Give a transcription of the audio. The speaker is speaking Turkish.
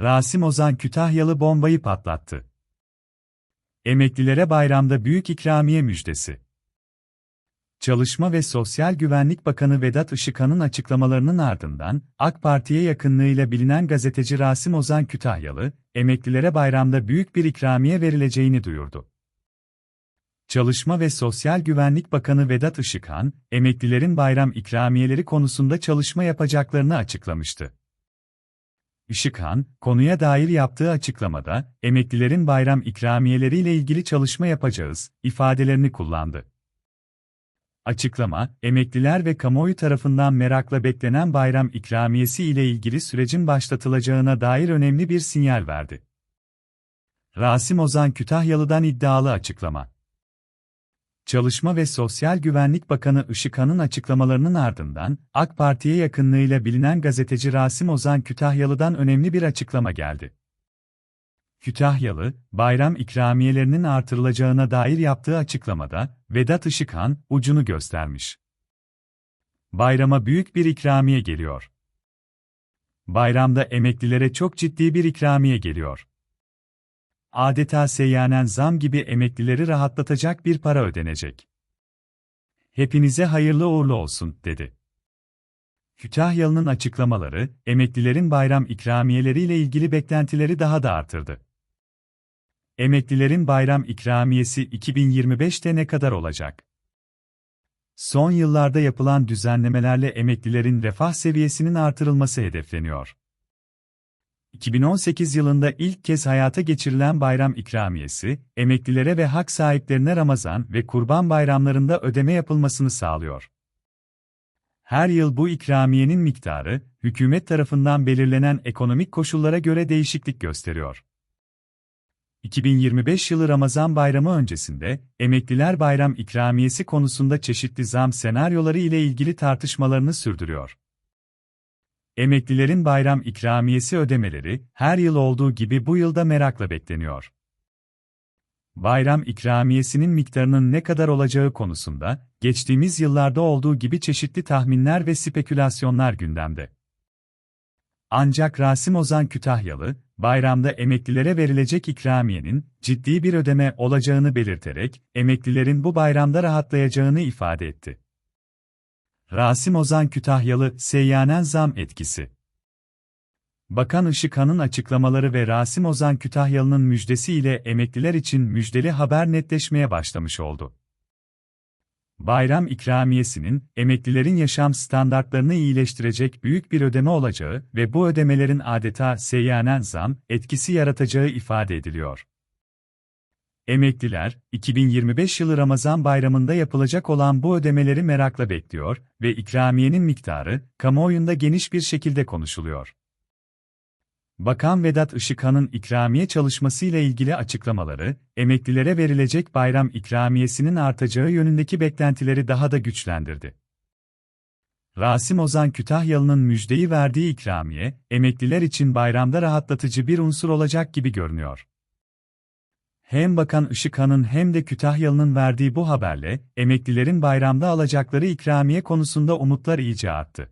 Rasim Ozan Kütahyalı bombayı patlattı. Emeklilere bayramda büyük ikramiye müjdesi. Çalışma ve Sosyal Güvenlik Bakanı Vedat Işıkhan'ın açıklamalarının ardından, AK Parti'ye yakınlığıyla bilinen gazeteci Rasim Ozan Kütahyalı, emeklilere bayramda büyük bir ikramiye verileceğini duyurdu. Çalışma ve Sosyal Güvenlik Bakanı Vedat Işıkhan, emeklilerin bayram ikramiyeleri konusunda çalışma yapacaklarını açıklamıştı. Işıkhan, konuya dair yaptığı açıklamada, emeklilerin bayram ikramiyeleriyle ilgili çalışma yapacağız, ifadelerini kullandı. Açıklama, emekliler ve kamuoyu tarafından merakla beklenen bayram ikramiyesi ile ilgili sürecin başlatılacağına dair önemli bir sinyal verdi. Rasim Ozan Kütahyalı'dan iddialı açıklama. Çalışma ve Sosyal Güvenlik Bakanı Işıkhan'ın açıklamalarının ardından, AK Parti'ye yakınlığıyla bilinen gazeteci Rasim Ozan Kütahyalı'dan önemli bir açıklama geldi. Kütahyalı, bayram ikramiyelerinin artırılacağına dair yaptığı açıklamada, Vedat Işıkhan, ucunu göstermiş. Bayrama büyük bir ikramiye geliyor. Bayramda emeklilere çok ciddi bir ikramiye geliyor adeta seyyanen zam gibi emeklileri rahatlatacak bir para ödenecek. Hepinize hayırlı uğurlu olsun, dedi. Kütahyalı'nın açıklamaları, emeklilerin bayram ikramiyeleriyle ilgili beklentileri daha da artırdı. Emeklilerin bayram ikramiyesi 2025'te ne kadar olacak? Son yıllarda yapılan düzenlemelerle emeklilerin refah seviyesinin artırılması hedefleniyor. 2018 yılında ilk kez hayata geçirilen bayram ikramiyesi, emeklilere ve hak sahiplerine Ramazan ve Kurban bayramlarında ödeme yapılmasını sağlıyor. Her yıl bu ikramiyenin miktarı, hükümet tarafından belirlenen ekonomik koşullara göre değişiklik gösteriyor. 2025 yılı Ramazan bayramı öncesinde, emekliler bayram ikramiyesi konusunda çeşitli zam senaryoları ile ilgili tartışmalarını sürdürüyor. Emeklilerin bayram ikramiyesi ödemeleri, her yıl olduğu gibi bu yılda merakla bekleniyor. Bayram ikramiyesinin miktarının ne kadar olacağı konusunda, geçtiğimiz yıllarda olduğu gibi çeşitli tahminler ve spekülasyonlar gündemde. Ancak Rasim Ozan Kütahyalı, bayramda emeklilere verilecek ikramiyenin ciddi bir ödeme olacağını belirterek, emeklilerin bu bayramda rahatlayacağını ifade etti. Rasim Ozan Kütahyalı, seyyanen zam etkisi. Bakan Işıkhan'ın açıklamaları ve Rasim Ozan Kütahyalı'nın müjdesi ile emekliler için müjdeli haber netleşmeye başlamış oldu. Bayram ikramiyesinin, emeklilerin yaşam standartlarını iyileştirecek büyük bir ödeme olacağı ve bu ödemelerin adeta seyyanen zam etkisi yaratacağı ifade ediliyor. Emekliler, 2025 yılı Ramazan bayramında yapılacak olan bu ödemeleri merakla bekliyor ve ikramiyenin miktarı, kamuoyunda geniş bir şekilde konuşuluyor. Bakan Vedat Işıkhan'ın ikramiye çalışmasıyla ilgili açıklamaları, emeklilere verilecek bayram ikramiyesinin artacağı yönündeki beklentileri daha da güçlendirdi. Rasim Ozan Kütahyalı'nın müjdeyi verdiği ikramiye, emekliler için bayramda rahatlatıcı bir unsur olacak gibi görünüyor. Hem Bakan Işıkhan'ın hem de Kütahyalı'nın verdiği bu haberle, emeklilerin bayramda alacakları ikramiye konusunda umutlar iyice arttı.